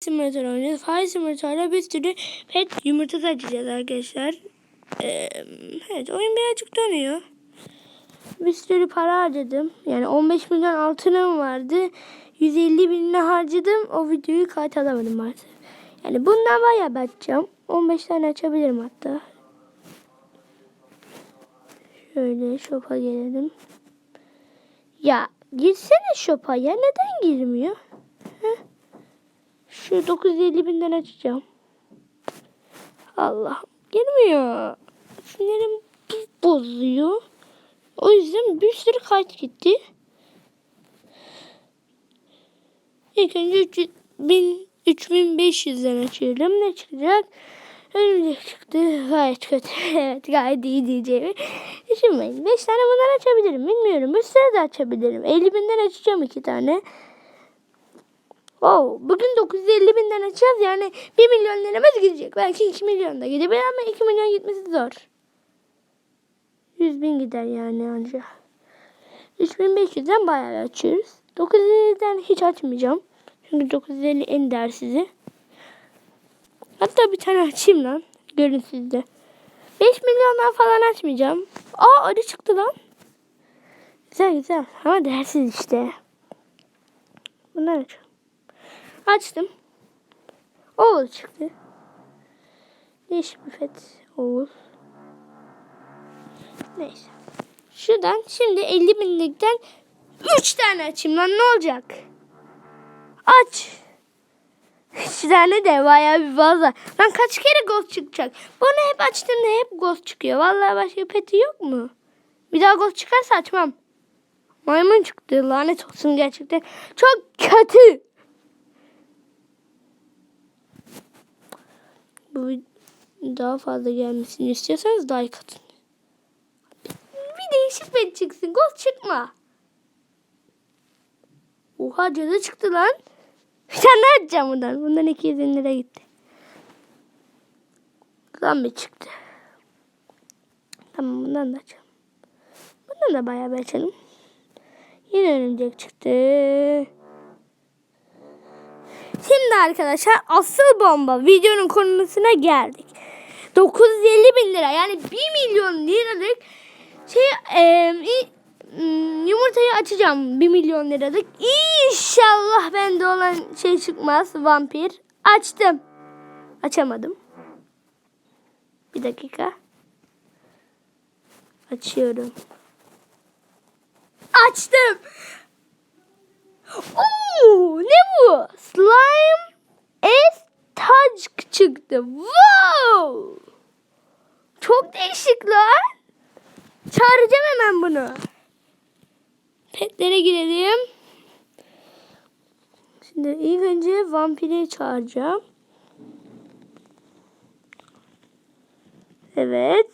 simülatör oynayacağız. Fire simülatörde bir sürü pet yumurtası açacağız arkadaşlar. Ee, evet oyun birazcık dönüyor. Bir sürü para harcadım. Yani 15 milyon altınım vardı. 150 binini harcadım. O videoyu kayıt alamadım maalesef. Yani bundan bayağı bir açacağım. 15 tane açabilirim hatta. Şöyle shop'a gelelim. Ya girsene shop'a ya. Neden girmiyor? Şu 950 binden açacağım. Allah girmiyor. Sinirim bozuyor. O yüzden bir sürü kayıt gitti. İlk önce 300 bin, 3500'den açıyorum. Ne çıkacak? Örümcek çıktı. Gayet kötü. evet gayet iyi diyeceğimi düşünmeyin. 5 tane bundan açabilirim. Bilmiyorum. Bir sürü de açabilirim. 50 binden açacağım 2 tane. Oh, bugün 950 binden açacağız. Yani 1 milyon liramız gidecek. Belki 2 milyon da gidebilir ama 2 milyon gitmesi zor. 100 bin gider yani anca. 3500'den bayağı açıyoruz. 950'den hiç açmayacağım. Çünkü 950 en değersizi. Hatta bir tane açayım lan. Görün sizde. 5 milyondan falan açmayacağım. Aa arı çıktı lan. Güzel güzel. Ama değersiz işte. Bunlar açalım. Açtım. Oğul çıktı. Değişik bir fet. Oğul. Neyse. Şuradan şimdi 50 binlikten 3 tane açayım lan ne olacak? Aç. 3 tane de bayağı bir fazla. Lan kaç kere ghost çıkacak? Bunu hep açtığımda hep ghost çıkıyor. Vallahi başka peti yok mu? Bir daha ghost çıkarsa açmam. Maymun çıktı. Lanet olsun gerçekten. Çok kötü. Bu daha fazla gelmesini istiyorsanız like atın. Bir değişik pet çıksın. Ghost çıkma. Oha cadı çıktı lan. Bir tane daha açacağım bundan. Bundan 200 bin lira gitti. Zombi çıktı. Tamam bundan da açalım. Bundan da bayağı bir açalım. Yine örümcek çıktı. Şimdi arkadaşlar asıl bomba videonun konusuna geldik. 950 bin lira yani 1 milyon liralık şey e, yumurtayı açacağım 1 milyon liralık. İnşallah bende olan şey çıkmaz vampir. Açtım. Açamadım. Bir dakika. Açıyorum. Açtım. Oo, ne bu? Slime S Touch çıktı. Wow! Çok değişik lan. Çağıracağım hemen bunu. Petlere girelim. Şimdi ilk önce vampiri çağıracağım. Evet.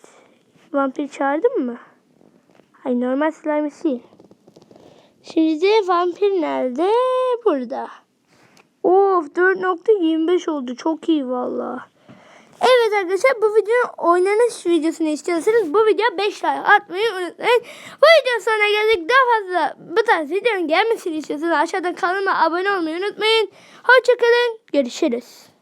Vampir çağırdım mı? Hayır normal slime değil. Şimdi vampir nerede? Burada. Of 4.25 oldu. Çok iyi valla. Evet arkadaşlar bu videonun oynanış videosunu istiyorsanız bu videoya 5 like atmayı unutmayın. Bu video sonuna geldik. Daha fazla bu tarz videonun gelmesini istiyorsanız aşağıdan kanalıma abone olmayı unutmayın. Hoşçakalın. Görüşürüz.